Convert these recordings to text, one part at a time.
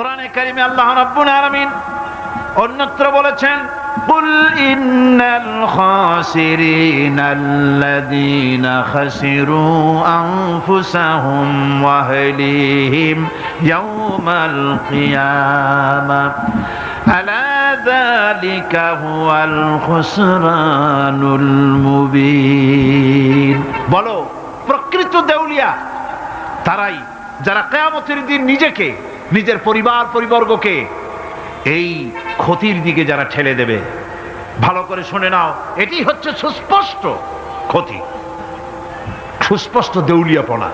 কোরআনে কারিমে আল্লাহ রাব্বুল আলামিন অন্যত্র বলেছেন قل إن الخاسرين الذين خسروا أنفسهم وأهليهم يوم القيامة ألا ذلك هو الخسران المبين বলো প্রকৃত দেউলিয়া তারাই যারা কেয়ামতের দিন নিজেকে নিজের পরিবার, পরিবর্গকে এই ক্ষতির দিকে যারা ঠেলে দেবে। ভালো করে শুনে নাও, এটি হচ্ছে সুস্পষ্ট ক্ষতি। সুস্পষ্ট দেউলিয়াপনা।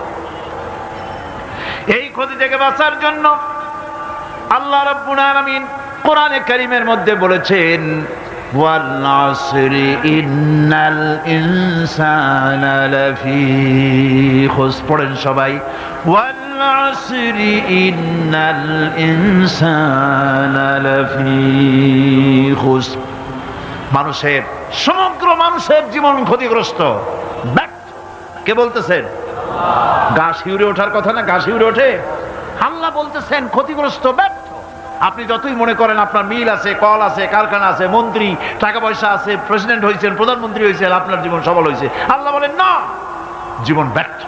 এই ক্ষতি থেকে বাঁচার জন্য আল্লাহ রাব্বুল কোরআনে কারীমের মধ্যে বলেছেন সবাই। ওয়াল ইন্নাল ইনসানা লাফি খুস মানুষের, সমগ্র মানুষের জীবন ক্ষতিগ্রস্ত। কে বলতেছেন? গা শিউরে ওঠার কথা না গা শিউরে ওঠে? আল্লাহ বলতেছেন, ক্ষতিগ্রস্ত ব্যর্থ আপনি যতই মনে করেন আপনার মিল আছে, কল আছে, কারখানা আছে, মন্ত্রী, টাকা পয়সা আছে, প্রেসিডেন্ট হয়েছেন, প্রধানমন্ত্রী হয়েছেন, আপনার জীবন সফল হয়েছে। আল্লাহ বলেন, না, জীবন ব্যর্থ।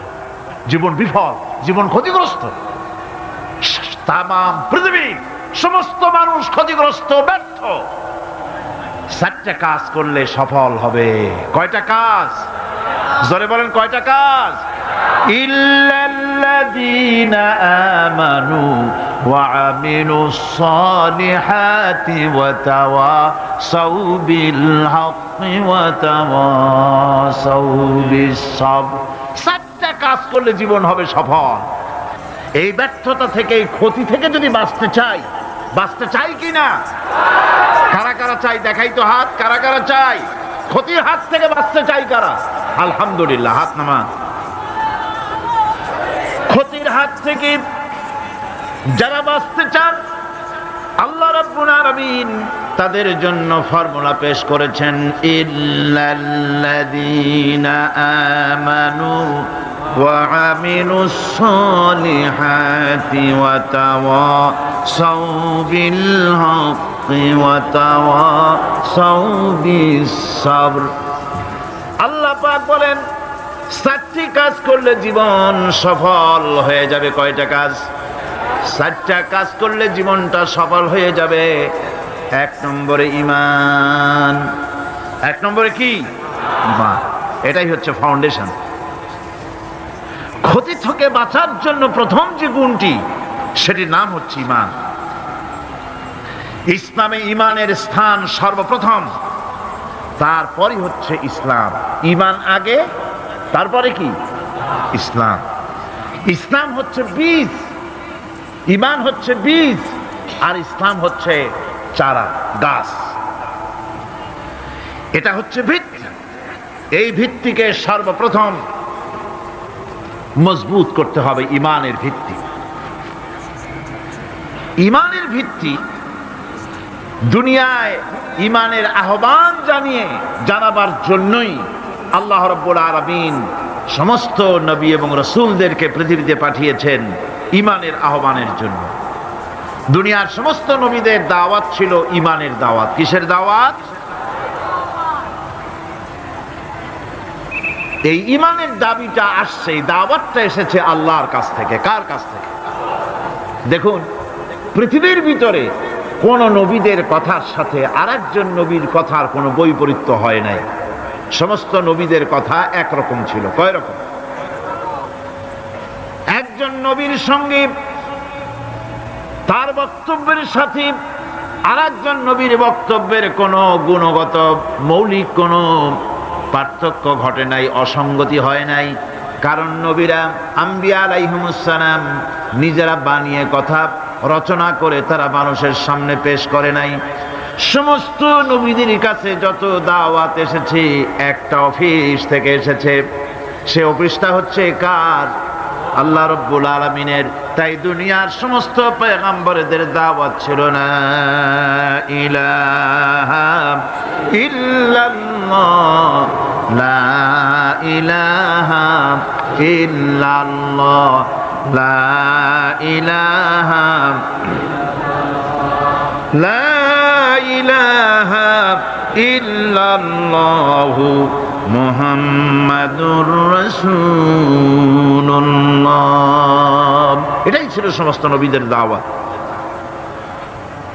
জীবন বিফল, জীবন ক্ষতিগ্রস্ত। তাম পৃথিবী, সমস্ত মানুষ ক্ষতিগ্রস্ত, ব্যর্থ। চারটা কাজ করলে সফল হবে। কয়টা কাজ? জোরে বলেন, কয়টা কাজ? ইল্লাল্লাযীনা আমানু ওয়া আমিলুস কাজ করলে জীবন হবে সফল। এই ব্যর্থতা থেকে এই ক্ষতি থেকে যদি বাঁচতে চাই বাঁচতে চাই কি না? কারা কারা চাই? দেখাই তো হাত। কারা কারা চাই? ক্ষতির হাত থেকে বাঁচতে চাই কারা? আলহামদুলিল্লাহ, হাত নামা। ক্ষতির হাত থেকে যারা বাঁচতে চান, আল্লাহ রাব্বুল তাদের জন্য ফর্মুলা পেশ করেছেন, ইল্লাল্লাযীনা আমানু বিল হাক্কি ওয়া তাওয়াসাউ বিস সাবর আল্লাহ পাক বলেন, চারটি কাজ করলে জীবন সফল হয়ে যাবে। কয়টা কাজ? চারটা কাজ করলে জীবনটা সফল হয়ে যাবে। এক নম্বরে ইমান এক নম্বরে কি? ইমান এটাই হচ্ছে ফাউন্ডেশন ক্ষতি থেকে বাঁচার জন্য প্রথম যে গুণটি, সেটির নাম হচ্ছে ইমান ইসলামে ইমানের স্থান সর্বপ্রথম, তারপরই হচ্ছে ইসলাম। ইমান আগে, তারপরে কি? ইসলাম। ইসলাম হচ্ছে বীজ ইমান হচ্ছে বীজ, আর ইসলাম হচ্ছে চারা, গাছ। এটা হচ্ছে ভিত্তি। এই ভিত্তিকে সর্বপ্রথম মজবুত করতে হবে ইমানের ভিত্তি। ইমানের ভিত্তি দুনিয়ায় ইমানের আহ্বান জানিয়ে জানাবার জন্যই আল্লাহ রব্বুল আলামিন সমস্ত নবী এবং রসুলদেরকে পৃথিবীতে পাঠিয়েছেন ইমানের আহ্বানের জন্য। দুনিয়ার সমস্ত নবীদের দাওয়াত ছিল ইমানের দাওয়াত। কিসের দাওয়াত? এই ইমানের দাবিটা আসছে দাওয়াতটা এসেছে আল্লাহর কাছ থেকে। কার কাছ থেকে? দেখুন, পৃথিবীর ভিতরে কোন নবীদের কথার সাথে আরেকজন নবীর কথার কোনো বৈপরীত্য হয় নাই। সমস্ত নবীদের কথা একরকম ছিল। কয় রকম একজন নবীর সঙ্গে, তার বক্তব্যের সাথে আরেকজন নবীর বক্তব্যের কোনো গুণগত, মৌলিক কোনো পার্থক্য ঘটে নাই, অসঙ্গতি হয় নাই। কারণ নবীরা আম্বিয়া আলাইহমুসালাম নিজেরা বানিয়ে কথা রচনা করে তারা মানুষের সামনে পেশ করে নাই। সমস্ত নবীদের কাছে যত দাওয়াত এসেছে, একটা অফিস থেকে এসেছে। সে অফিসটা হচ্ছে কার? আল্লাহ রব্বুল আলমিনের, তাই দুনিয়ার সমস্ত পেগাম্বরদের দাওয়াত ছিল না। ইলাহা ইল্লাল্লাহ, লা ইলাহা লা লা ইলাহা ছিল সমস্ত নবীদের দাওয়াত।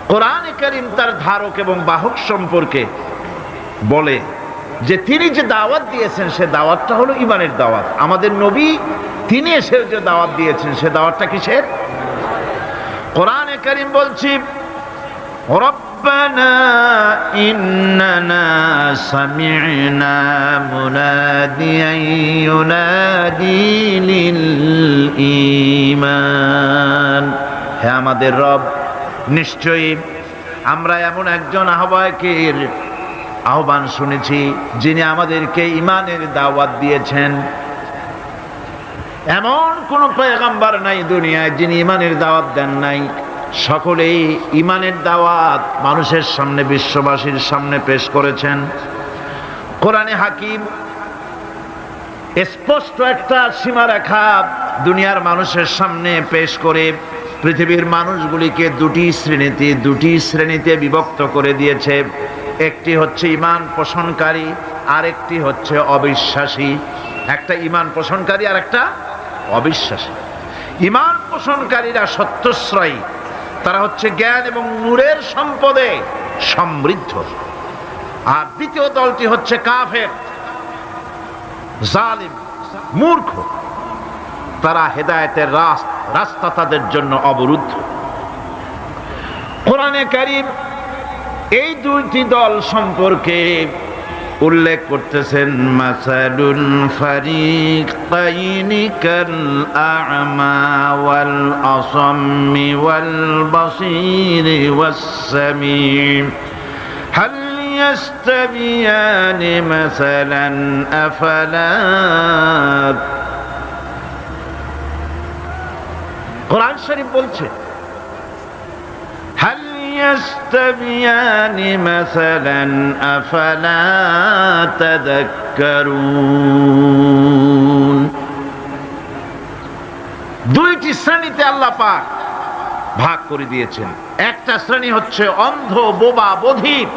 কোরআনে করিম তার ধারক এবং বাহক সম্পর্কে বলে যে তিনি যে দাওয়াত দিয়েছেন, সে দাওয়াতটা হলো ইমানের দাওয়াত। আমাদের নবী তিনি এসে যে দাওয়াত দিয়েছেন, সে দাওয়াতটা কিসের? কোরআনে করিম বলছি ربنا إننا سمعنا مناديا ينادي للإيمان হে আমাদের রব নিশ্চয়ই আমরা এমন একজন আহ্বায়কের আহ্বান শুনেছি যিনি আমাদেরকে ইমানের দাওয়াত দিয়েছেন এমন কোন পেগাম্বার নাই দুনিয়ায় যিনি ইমানের দাওয়াত দেন নাই সকলেই ইমানের দাওয়াত মানুষের সামনে, বিশ্ববাসীর সামনে পেশ করেছেন। কোরআনে হাকিম স্পষ্ট একটা সীমারেখা দুনিয়ার মানুষের সামনে পেশ করে পৃথিবীর মানুষগুলিকে দুটি শ্রেণীতে দুটি শ্রেণীতে বিভক্ত করে দিয়েছে। একটি হচ্ছে ইমান পোষণকারী, আরেকটি হচ্ছে অবিশ্বাসী। একটা ইমান পোষণকারী আর একটা অবিশ্বাসী। ইমান পোষণকারীরা সত্যশ্রয়ী। তারা হচ্ছে জ্ঞান এবং নূরের সম্পদে সমৃদ্ধ। আর দ্বিতীয় দলটি হচ্ছে কাফের, জালিম, মূর্খ। তারা হেদায়েতের রাস- রাস্তা তাদের জন্য অবরুদ্ধ। কোরআনে কারিম এই দুইটি দল সম্পর্কে উল্লেখ করতেছেন মাসালুল ফারিকাইনি কাল আ'মা ওয়াল আসাম্মি ওয়াল বাসীর ওয়াস সামিম هل يستويان مثلا أفلا কোরআন শরীফ বলছে هل يستويان مثلا أفلا تذكرون দুইটি শ্রেণীতে আল্লাহ পাক ভাগ করে দিয়েছেন একটা শ্রেণী হচ্ছে অন্ধ বোবা বধির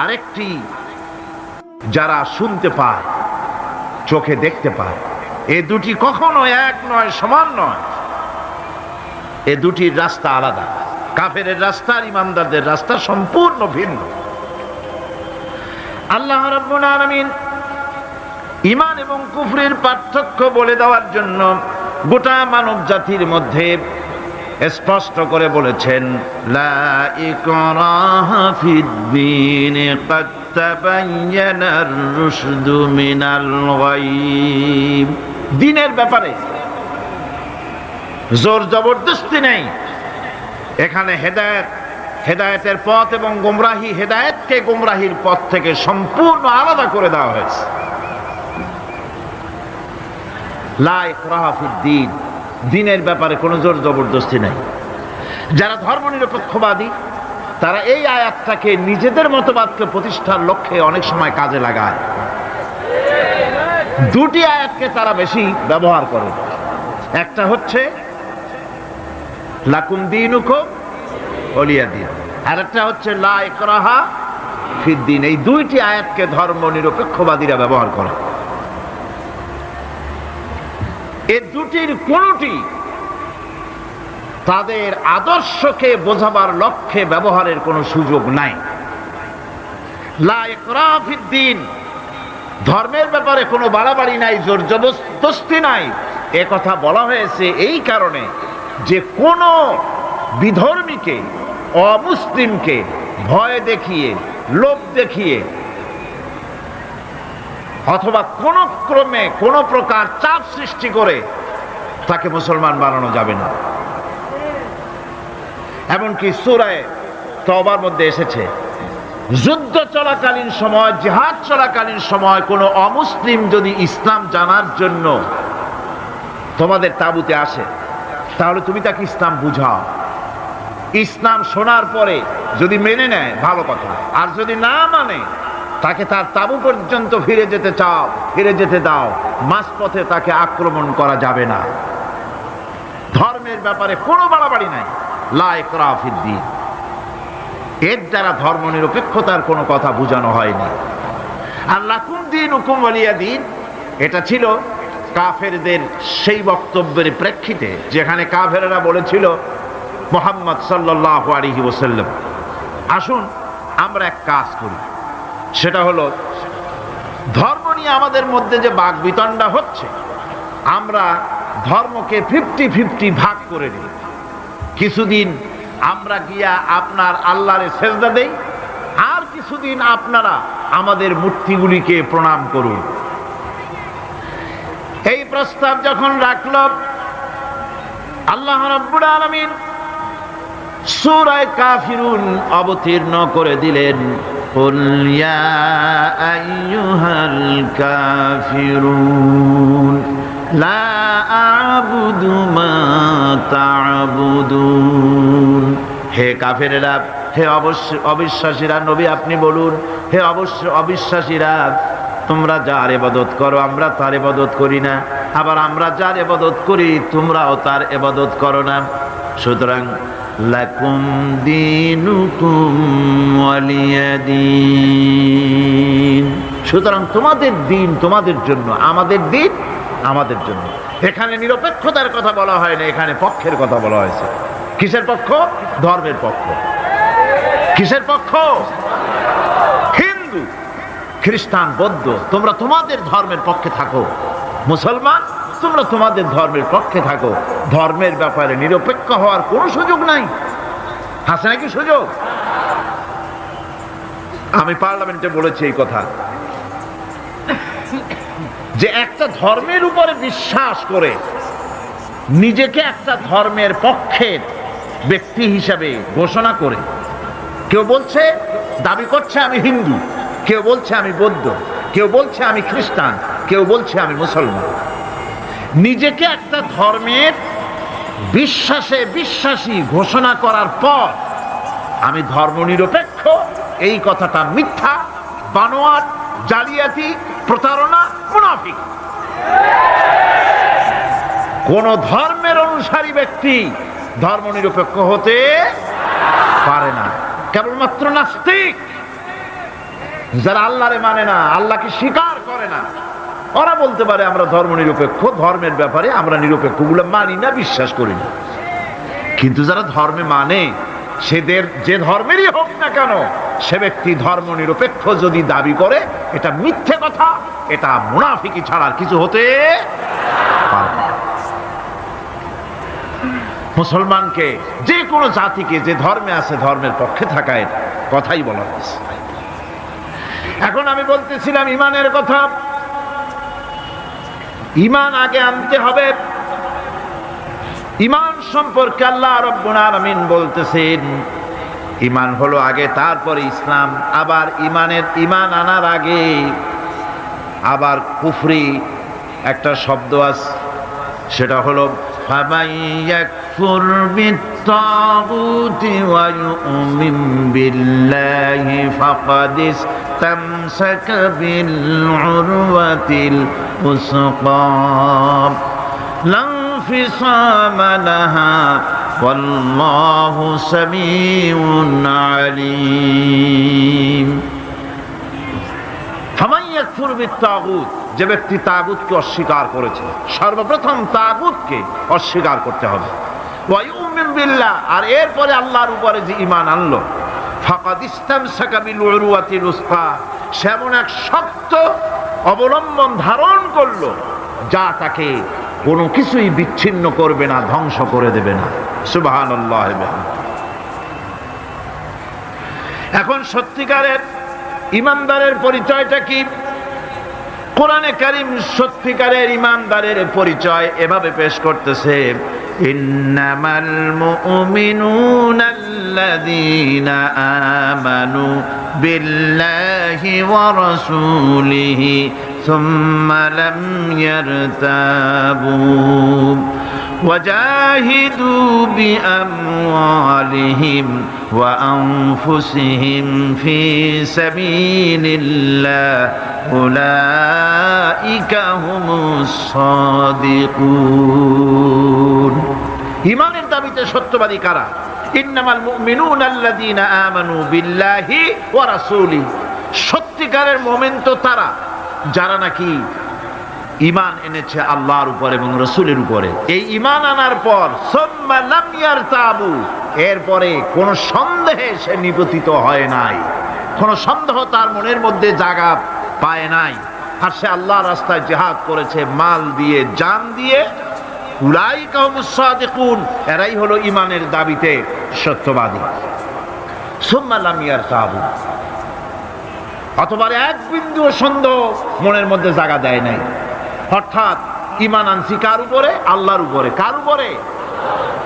আরেকটি যারা শুনতে পায় চোখে দেখতে পায় এ দুটি কখনো এক নয় সমান নয় এ দুটির রাস্তা আলাদা কাফের রাস্তা ইমানদারদের রাস্তা সম্পূর্ণ ভিন্ন। আল্লাহ রব্বুল ইমান এবং কুফরির পার্থক্য বলে দেওয়ার জন্য গোটা মানব জাতির মধ্যে স্পষ্ট করে বলেছেন দিনের ব্যাপারে জোর জবরদস্তি নেই। এখানে হেদায়েত, হেদায়েতের পথ এবং গোমরাহি হেদায়েতকে গোমরাহির পথ থেকে সম্পূর্ণ আলাদা করে দেওয়া হয়েছে। দিনের ব্যাপারে কোনো জোর জবরদস্তি নাই। যারা ধর্ম ধর্মনিরপেক্ষবাদী, তারা এই আয়াতটাকে নিজেদের মতবাদকে প্রতিষ্ঠার লক্ষ্যে অনেক সময় কাজে লাগায়। দুটি আয়াতকে তারা বেশি ব্যবহার করে। একটা হচ্ছে, লাকুম দিনুকো অলিয়া দিন আর একটা হচ্ছে, লা ফিদ্দিন। এই দুইটি আয়াতকে ধর্ম নিরপেক্ষবাদীরা ব্যবহার করে। এ দুটির কোনটি তাদের আদর্শকে বোঝাবার লক্ষ্যে ব্যবহারের কোনো সুযোগ নাই। লা ধর্মের ব্যাপারে কোনো বাড়াবাড়ি নাই, জোর জবরদস্তি নাই। এ কথা বলা হয়েছে এই কারণে যে কোনো বিধর্মীকে অমুসলিমকে ভয় দেখিয়ে, লোভ দেখিয়ে, অথবা কোন ক্রমে কোন প্রকার চাপ সৃষ্টি করে তাকে মুসলমান বানানো যাবে না। এমনকি সুরায় তবার মধ্যে এসেছে, যুদ্ধ চলাকালীন সময়, জিহাদ চলাকালীন সময় কোনো অমুসলিম যদি ইসলাম জানার জন্য তোমাদের তাবুতে আসে, তাহলে তুমি তাকে ইসলাম বুঝাও। ইসলাম শোনার পরে যদি মেনে নেয়, ভালো কথা। আর যদি না মানে তাকে তার তাবু পর্যন্ত ফিরে যেতে চাও, ফিরে যেতে দাও। মাঝপথে তাকে আক্রমণ করা যাবে না। ধর্মের ব্যাপারে কোনো বাড়াবাড়ি নাই। লাইকরাফিদ্দিন এর দ্বারা ধর্ম নিরপেক্ষতার কোনো কথা বোঝানো হয়নি। আর কুম দিন হুকুম বলিয়া দিন, এটা ছিল কাফেরদের সেই বক্তব্যের প্রেক্ষিতে, যেখানে কাফেরেরা বলেছিল মোহাম্মদ সাল্লাহ আলিহি ওসাল্লাম আসুন, আমরা এক কাজ করি। সেটা হলো, ধর্ম নিয়ে আমাদের মধ্যে যে বাক বিতণ্ডা হচ্ছে, আমরা ধর্মকে ফিফটি ফিফটি ভাগ করে দিই কিছুদিন আমরা গিয়া আপনার আল্লাহরে সেজদা দেই, আর কিছুদিন আপনারা আমাদের মূর্তিগুলিকে প্রণাম করুন। এই প্রস্তাব যখন রাখল, আল্লাহ রাব্বুল আলামিন সুরায় কাফিরুন অবতীর্ণ করে দিলেন। কাফিরুন, লা আবুদু মা হে কাফেরেরা, হে অবশ্য অবিশ্বাসীরা, নবী আপনি বলুন, হে অবশ্য অবিশ্বাসীরা, তোমরা যার এবাদত করো, আমরা তার এবাদত করি না। আবার আমরা যার এবাদত করি, তোমরাও তার এবাদত করো না। সুতরাং লাকুম দিনুকুম ওয়ালিয়াদিন। সুতরাং তোমাদের দিন তোমাদের জন্য, আমাদের দিন আমাদের জন্য। এখানে নিরপেক্ষতার কথা বলা হয় না, এখানে পক্ষের কথা বলা হয়েছে। কিসের পক্ষ? ধর্মের পক্ষ। কিসের পক্ষ? হিন্দু, খ্রিস্টান, বৌদ্ধ, তোমরা তোমাদের ধর্মের পক্ষে থাকো। মুসলমান তোমরা তোমাদের ধর্মের পক্ষে থাকো। ধর্মের ব্যাপারে নিরপেক্ষ হওয়ার কোনো সুযোগ নাই। আছে নাকি সুযোগ? আমি পার্লামেন্টে বলেছি এই কথা। যে একটা ধর্মের উপরে বিশ্বাস করে নিজেকে একটা ধর্মের পক্ষের ব্যক্তি হিসাবে ঘোষণা করে। কেউ বলছে, দাবি করছে আমি হিন্দু। কেউ বলছে আমি বৌদ্ধ। কেউ বলছে আমি খ্রিস্টান। কেউ বলছে আমি মুসলমান। নিজেকে একটা ধর্মের বিশ্বাসে বিশ্বাসী ঘোষণা করার পর আমি ধর্ম নিরপেক্ষ এই কথাটা মিথ্যা বানোয়ার জালিয়াতি, প্রতারণা, মুনাফিক। কোন ধর্মের অনুসারী ব্যক্তি ধর্ম নিরপেক্ষ হতে পারে না। কেবলমাত্র নাস্তিক। যারা আল্লাহরে মানে না, আল্লাহকে স্বীকার ওরা বলতে পারে আমরা ধর্ম নিরপেক্ষ ধর্মের ব্যাপারে আমরা নিরপেক্ষগুলো মানি না, বিশ্বাস করি না। কিন্তু যারা ধর্মে মানে সেদের যে ধর্মেরই হোক না কেন, সে ব্যক্তি ধর্ম নিরপেক্ষ যদি দাবি করে, এটা মিথ্যে কথা, এটা মুনাফিকি ছাড়ার কিছু হতে মুসলমানকে যে কোনো জাতিকে যে ধর্মে আছে, ধর্মের পক্ষে থাকায় কথাই বলা হয়েছে। এখন আমি বলতেছিলাম, ইমানের কথা ইমান আগে আনতে হবে। ইমান সম্পর্কে আল্লাহ রব্বুল আলমিন বলতেছেন, ইমান হলো আগে, তারপরে ইসলাম, আবার ইমানের, ইমান আনার আগে, আবার কুফরি, একটা শব্দ আছে, সেটা হলো ফামাইয়াকুর يَكْفُرْ بِالطَّاغُوتِ وَيُؤْمِن بِاللَّهِ فَقَدِ اسْتَمْسَكَ بِالْعُرْوَةِ الْوُثْقَى لَا انفصام لها والله سميع عليم ফামান ইয়াকফুর বিত্তাগুত যে ব্যক্তি তাগুতকে অস্বীকার করেছে সর্বপ্রথম তাগুতকে অস্বীকার করতে হবে ওয়ায়ুমিন বিল্লাহ আর এরপরে আল্লাহর উপরে যে ঈমান আনলো ফাকাদ ইস্তামসাকা বিল উরওয়াতিল উসকা সে এক শক্ত অবলম্বন ধারণ করল, যা তাকে কোনো কিছুই বিচ্ছিন্ন করবে না, ধ্বংস করে দেবে না। সুবহানাল্লাহ এখন সত্যিকারের ইমানদারের পরিচয়টা কি? কোরআনে কারিম সত্যিকারের ইমানদারের পরিচয় এভাবে পেশ করতেছে, ইন্নামাল আল্লাযীনা আমানু বিল্লাহি ওয়া রাসূলিহি সুম্মা লাম ইয়ারতাবু وجاهدوا بأموالهم وأنفسهم في سبيل الله أولئك هم الصادقون ইমানের দাবিতে সত্যবাদী কারা ইন্নামাল আল্লাযীনা আমানু বিল্লাহি ওয়া সত্যিকারের মুমিন তো তারা, যারা নাকি ইমান এনেছে আল্লাহর উপর এবং রসুলের উপরে। এই ইমান আনার পর, সুম্মা লাম ইয়ারতাবু, এরপরে কোন সন্দেহে সে নিপতিত হয় নাই। কোন সন্দেহ তার মনের মধ্যে জায়গা পায় নাই। আর সে আল্লাহ রাস্তায় জেহাদ করেছে, মাল দিয়ে, জান দিয়ে এরাই হলো ইমানের দাবিতে সত্যবাদী। সুম্মা লাম ইয়ারতাবু। অথবা এক বিন্দু সন্দেহ মনের মধ্যে জায়গা দেয় নাই। অর্থাৎ ইমান আনছি কার উপরে? আল্লাহর উপরে। কার উপরে?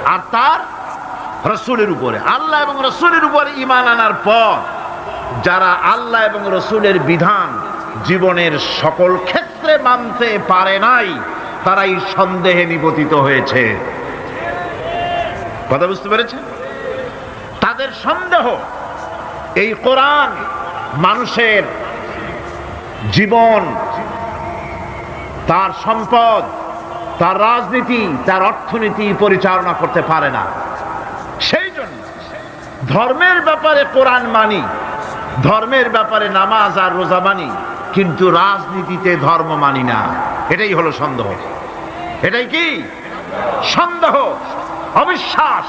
আর তার রসুলের উপরে। আল্লাহ এবং রসুলের উপরে ইমান আনার পর যারা আল্লাহ এবং রসুলের বিধান জীবনের সকল ক্ষেত্রে মানতে পারে নাই তারাই সন্দেহে নিপতিত হয়েছে। কথা বুঝতে পেরেছেন? তাদের সন্দেহ এই কোরআন মানুষের জীবন, তার সম্পদ, তার রাজনীতি, তার অর্থনীতি পরিচালনা করতে পারে না। সেই জন্য ধর্মের ব্যাপারে কোরআন মানি, ধর্মের ব্যাপারে নামাজ আর রোজা মানি, কিন্তু রাজনীতিতে ধর্ম মানি না। এটাই হলো সন্দেহ। এটাই কি? সন্দেহ অবিশ্বাস।